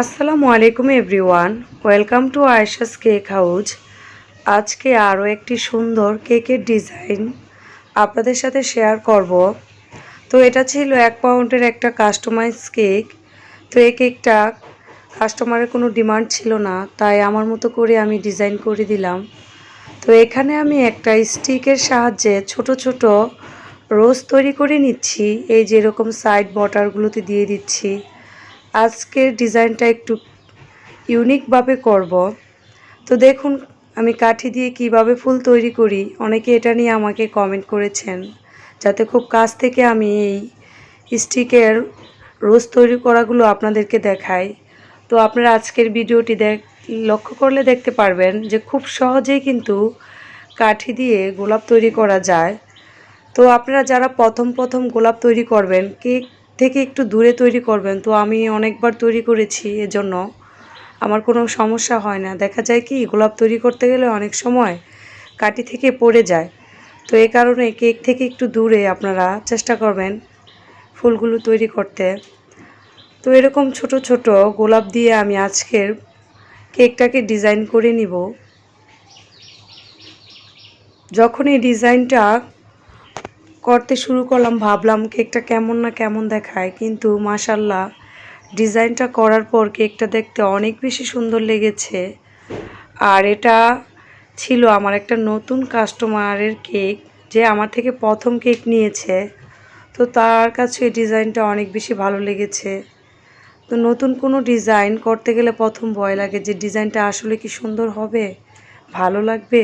আসসালামু আলাইকুম everyone. Welcome to Ayesha's cake house. আজকে আরও একটি সুন্দর কেকের ডিজাইন আপনাদের সাথে শেয়ার করব। তো এটা ছিল এক পাউন্ডের একটা কাস্টমাইজ কেক। তো এই কেকটা কাস্টমারের কোনো ডিমান্ড ছিল না, তাই আমার মতো করে আমি ডিজাইন করে দিলাম। তো এখানে আমি একটা স্টিকের সাহায্যে ছোট ছোট রোজ তৈরি করে নিচ্ছি। এই যেরকম সাইড বটারগুলোতে দিয়ে দিচ্ছি। আজকের ডিজাইনটা একটু ইউনিকভাবে করব। তো দেখুন, আমি কাঠি দিয়ে কীভাবে ফুল তৈরি করি, অনেকে এটা নিয়ে আমাকে কমেন্ট করেছেন, যাতে খুব কাছ থেকে আমি এই স্টিকের রোজ তৈরি করাগুলো আপনাদেরকে দেখাই। তো আপনারা আজকের ভিডিওটি দেখ, লক্ষ্য করলে দেখতে পারবেন যে খুব সহজেই কিন্তু কাঠি দিয়ে গোলাপ তৈরি করা যায়। তো আপনারা যারা প্রথম প্রথম গোলাপ তৈরি করবেন কেক থেকে একটু দূরে তৈরি করবেন। তো আমি অনেকবার তৈরি করেছি এজন্য। আমার কোনো সমস্যা হয় না। দেখা যায় কি, গোলাপ তৈরি করতে গেলে অনেক সময় কাটি থেকে পড়ে যায়। তো এই কারণে কেক থেকে একটু দূরে আপনারা চেষ্টা করবেন ফুলগুলো তৈরি করতে। তো এরকম ছোট ছোট গোলাপ দিয়ে আমি আজকের কেকটাকে ডিজাইন করে নিব। যখন এই ডিজাইনটা করতে শুরু করলাম, ভাবলাম কেকটা কেমন না কেমন দেখায়। কিন্তু মাশাল্লাহ ডিজাইনটা করার পর কেকটা দেখতে অনেক বেশি সুন্দর লেগেছে। আর এটা ছিল আমার একটা নতুন কাস্টমারের কেক, যে আমার থেকে প্রথম কেক নিয়েছে। তো তার কাছে এই ডিজাইনটা অনেক বেশি ভালো লেগেছে। তো নতুন কোনো ডিজাইন করতে গেলে প্রথম ভয় লাগে যে ডিজাইনটা আসলে কি সুন্দর হবে, ভালো লাগবে।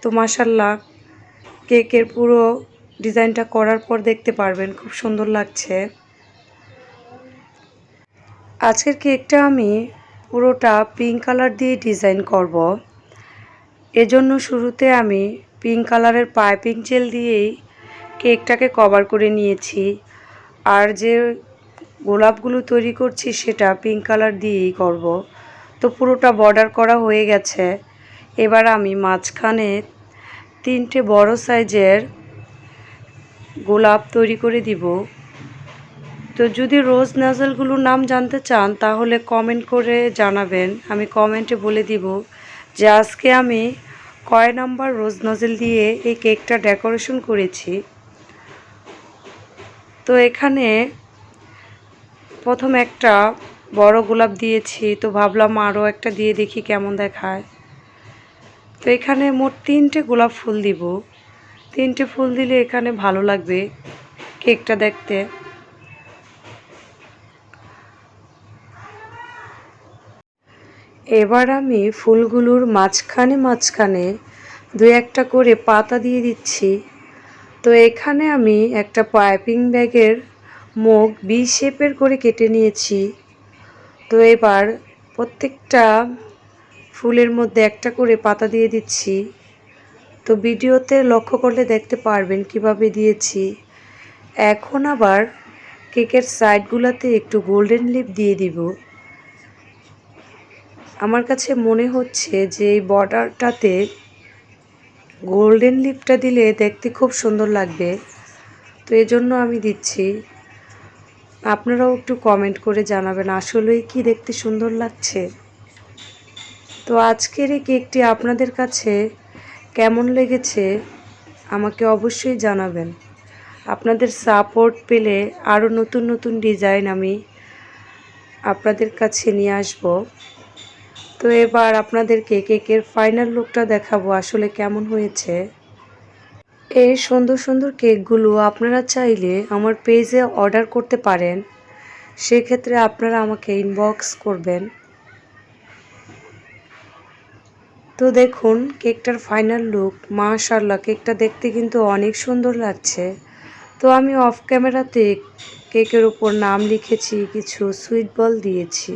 তো মাসাল্লাহ কেকের পুরো ডিজাইনটা করার পর দেখতে পারবেন, খুব সুন্দর লাগছে। আজকের কেকটা আমি পুরোটা পিঙ্ক কালার দিয়ে ডিজাইন করব। এজন্য শুরুতে আমি পিঙ্ক কালারের পাইপিং জেল দিয়েই কেকটাকে কভার করে নিয়েছি। আর যে গোলাপগুলো তৈরি করছি সেটা পিঙ্ক কালার দিয়েই করব। তো পুরোটা বর্ডার করা হয়ে গেছে। এবার আমি মাঝখানে তিনটে বড় সাইজের গোলাপ তৈরি করে দিব। তো যদি রোজ নাজলগুলোর নাম জানতে চান, তাহলে কমেন্ট করে জানাবেন। আমি কমেন্টে বলে দিব যে, আজকে আমি কয় নাম্বার রোজ নজেল দিয়ে এই কেকটা ডেকোরেশন করেছি। তো এখানে প্রথম একটা বড় গোলাপ দিয়েছি। তো ভাবলাম আরও একটা দিয়ে দেখি কেমন দেখায়। তো এখানে মোট তিনটে গোলাপ ফুল দিব। তিনটে ফুল দিলে এখানে ভালো লাগবে কেকটা দেখতে। এবার আমি ফুলগুলোর মাঝখানে মাঝখানে দু একটা করে পাতা দিয়ে দিচ্ছি। তো এখানে আমি একটা পাইপিং ব্যাগের মুখ বি শেপের করে কেটে নিয়েছি। তো এবার প্রত্যেকটা ফুলের মধ্যে একটা করে পাতা দিয়ে দিচ্ছি। তো ভিডিওতে লক্ষ্য করলে দেখতে পারবেন কীভাবে দিয়েছি। এখন আবার কেকের সাইডগুলোতে একটু গোল্ডেন লিপ দিয়ে দিব। আমার কাছে মনে হচ্ছে যে এই বর্ডারটাতে গোল্ডেন লিপটা দিলে দেখতে খুব সুন্দর লাগবে। তো এজন্য আমি দিচ্ছি। আপনারাও একটু কমেন্ট করে জানাবেন আসলেই কি দেখতে সুন্দর লাগছে। তো আজকের এই কেকটি আপনাদের কাছে কেমন লেগেছে আমাকে অবশ্যই জানাবেন। আপনাদের সাপোর্ট পেলে আরও নতুন নতুন ডিজাইন আমি আপনাদের কাছে নিয়ে আসব। তো এবার আপনাদেরকে কেকের ফাইনাল লুকটা দেখাবো, আসলে কেমন হয়েছে। এই সুন্দর সুন্দর কেকগুলো আপনারা চাইলে আমার পেজে অর্ডার করতে পারেন। সেক্ষেত্রে আপনারা আমাকে ইনবক্স করবেন। তো দেখুন, কেকটার ফাইনাল লুক মাশাল্লাহ কেকটা দেখতে কিন্তু অনেক সুন্দর লাগছে। তো আমি অফ ক্যামেরাতে কেকের ওপর নাম লিখেছি, কিছু সুইট বল দিয়েছি।